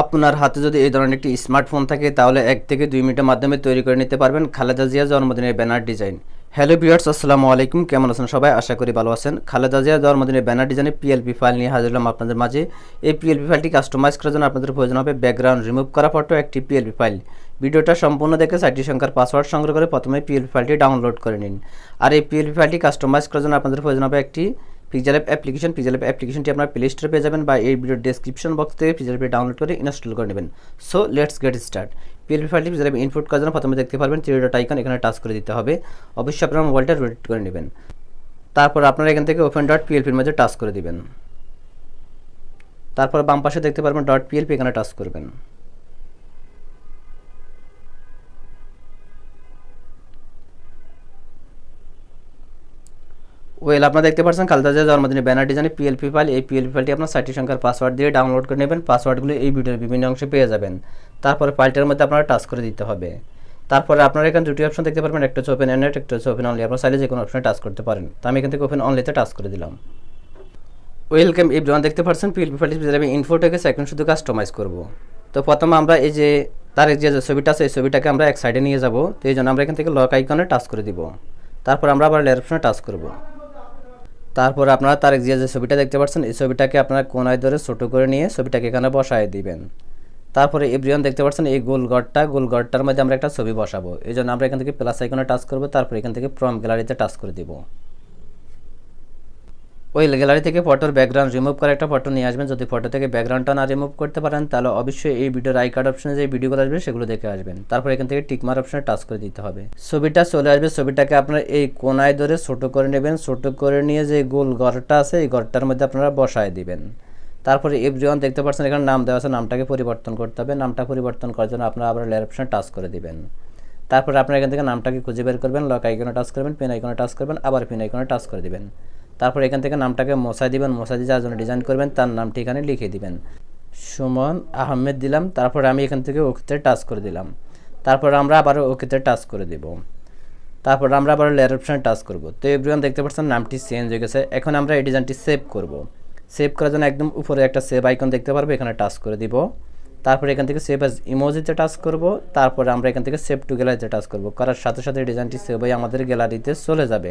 আপনার হাতে যদি এই ধরনের একটি স্মার্টফোন থাকে, তাহলে এক থেকে দুই মিনিটের মাধ্যমে তৈরি করে নিতে পারবেন খালেদা জিয়া জন্মদিনের ব্যানার ডিজাইন। হ্যালো ভিউয়ার্স, আসসালামু আলাইকুম। কেমন আছেন সবাই? আশা করি ভালো আছেন। খালেদা জিয়া জন্মদিনের ব্যানার ডিজাইনে পিএলপি ফাইল নিয়ে হাজির হলাম আপনাদের মাঝে। এই পিএলপি ফাইলটি কাস্টমাইজ করার জন্য আপনাদের প্রয়োজন হবে ব্যাকগ্রাউন্ড রিমুভ করা ফটো একটি পিএলপি ফাইল ভিডিওটা সম্পূর্ণ দেখে সাইটটি সংখ্যার পাসওয়ার্ড সংগ্রহ করে প্রথমে পিএলপি ফাইলটি ডাউনলোড করে নিন। আর এই পিএলপি ফাইলটি কাস্টমাইজ করার জন্য আপনাদের প্রয়োজন হবে একটি পিকজার অ্যাপ অ্যাপ্লিকেশন পিকজার অ্যাপ অ্যাপ্লিকেশনটি আপনার প্লে স্টোরে পেয়ে যাবেন বা এই ভিডিওর ডেসক্রিপশন বক্স থেকে পিকজার অ্যাপটি ডাউনলোড করে ইনস্টল করে নেবেন। So let's get start PLP ফাইলটি পিকজার অ্যাপ ইনপুট করার জন্য প্রথমে দেখতে পারবেন থ্রি ডট আইকন এখানে টাচ করে দিতে হবে। অবশ্যই আপনার মোবাইলটা রোটেট করে নেবেন। তারপর আপনারা এখান থেকে ওপেন ডট পিএলপির মধ্যে টাচ করে দেবেন। তারপর বাম পাশে দেখতে পারবেন ডট পিএলপি এখানে টাচ করবেন। ওয়েল আপনারা দেখতে পাচ্ছেন খালেদা জিয়া জন্মদিনে ব্যানার ডিজাইনে পিএলপি ফাইল এই পিএলপি ফাইলটি আপনার সাইটটি সংখ্যার পাসওয়ার্ড দিয়ে ডাউনলোড করে নেবেন। পাসওয়ার্ডগুলো এই ভিডিওর বিভিন্ন অংশে পেয়ে যাবেন। তারপরে ফাইলটার মধ্যে আপনারা টাচ করে দিতে হবে। তারপরে আপনারা এখানে দুটি অপশন দেখতে পারবেন, একটা হচ্ছে ওপেন অ্যান্ড একটা হচ্ছে ওপেন অনলি আপনার চাইলে যে কোনো অপশনে টাচ করতে পারেন। তো আমি এখান থেকে ওপেন অনলিতে টাচ করে দিলাম। ওয়েলকাম এভরিওয়ান দেখতে পাচ্ছেন পিএলপি ফাইলটি আমি ইনফো থেকে সেকেন্ড শুধু কাস্টমাইজ করব। তো প্রথমে আমরা এই যে তার যে ছবিটা আছে, এই ছবিটাকে আমরা এক সাইডে নিয়ে যাব। তো এই জন্য আমরা এখান থেকে লক আইকনে টাচ করে দিব। তারপর আমরা আবার লেয়ার অপশনে টাচ করব। তারপর আপনারা তারেক জিয়া যে ছবিটা দেখতে পাচ্ছেন, এই ছবিটাকে আপনারা কোনায় ধরে ছোটো করে নিয়ে ছবিটাকে এখানে বসায় দিবেন। তারপরে এভরিওয়ান দেখতে পাচ্ছেন, এই গোল গড়টা গোল গড়টার মধ্যে আমরা একটা ছবি বসাবো। এই জন্য আমরা এখান থেকে প্লাস আইকনে টাচ করব, তারপর এখান থেকে প্রম গ্যালারিতে টাচ করে দিব। ওই গ্যালারি থেকে ফটোর ব্যাকগ্রাউন্ড রিমুভ করে একটা ফটো নিয়ে আসবেন। যদি ফটো থেকে ব্যাকগ্রাউন্ডটা না রিমুভ করতে পারেন, তাহলে অবশ্যই এই ভিডিওর আই কার্ড অপশনে যে ভিডিওগুলো আসবে, সেগুলো দেখে আসবেন। তারপর এখান থেকে টিকমার অপশনে টাচ করে দিতে হবে। ছবিটা চলে আসবে। ছবিটাকে আপনারা এই কোনায় ধরে ছোট করে নেবেন। ছোট করে নিয়ে যে গোল ঘরটা আছে, এই ঘরটার মধ্যে আপনারা বসায় দিবেন। তারপরে এভরিওয়ান দেখতে পাচ্ছেন, এখানে নাম দেওয়া আছে, নামটাকে পরিবর্তন করতে হবে। নামটা পরিবর্তন করার জন্য আপনারা আবার লেয়ার অপশনে টাচ করে দিবেন। তারপরে আপনারা এখান থেকে নামটাকে খুঁজে বের করবেন লক আইকনে টাচ করবেন পেন আইকনে টাচ করবেন, আবার পেন আইকনে টাচ করে দিবেন। তারপর এখান থেকে নামটাকে মশাই দিবেন মশাই দিয়ে যার জন্য ডিজাইন করবেন, তার নামটি এখানে লিখে দিবেন। সুমন, আহমেদ দিলাম, তারপর আমি এখান থেকে ওকেতে টাচ করে দিলাম। তারপর আমরা আবার ওকেতে টাচ করে দিব। তারপর আমরা আবার লেয়ার অপশানে টাচ করব। তো এভরিওয়ান দেখতে পাচ্ছেন, নামটি চেঞ্জ হয়ে গেছে। এখন আমরা এই ডিজাইনটি সেভ করব। সেভ করার জন্য একদম উপরে একটা সেভ আইকন দেখতে পারব, এখানে টাচ করে দিব। তারপরে এখান থেকে সেভ অ্যাজ ইমোজিতে টাচ করব। তারপর আমরা এখান থেকে সেভ টু গ্যালারিতে টাচ করব। করার সাথে সাথে ডিজাইনটি সেভ হয়ে আমাদের গ্যালারিতে চলে যাবে।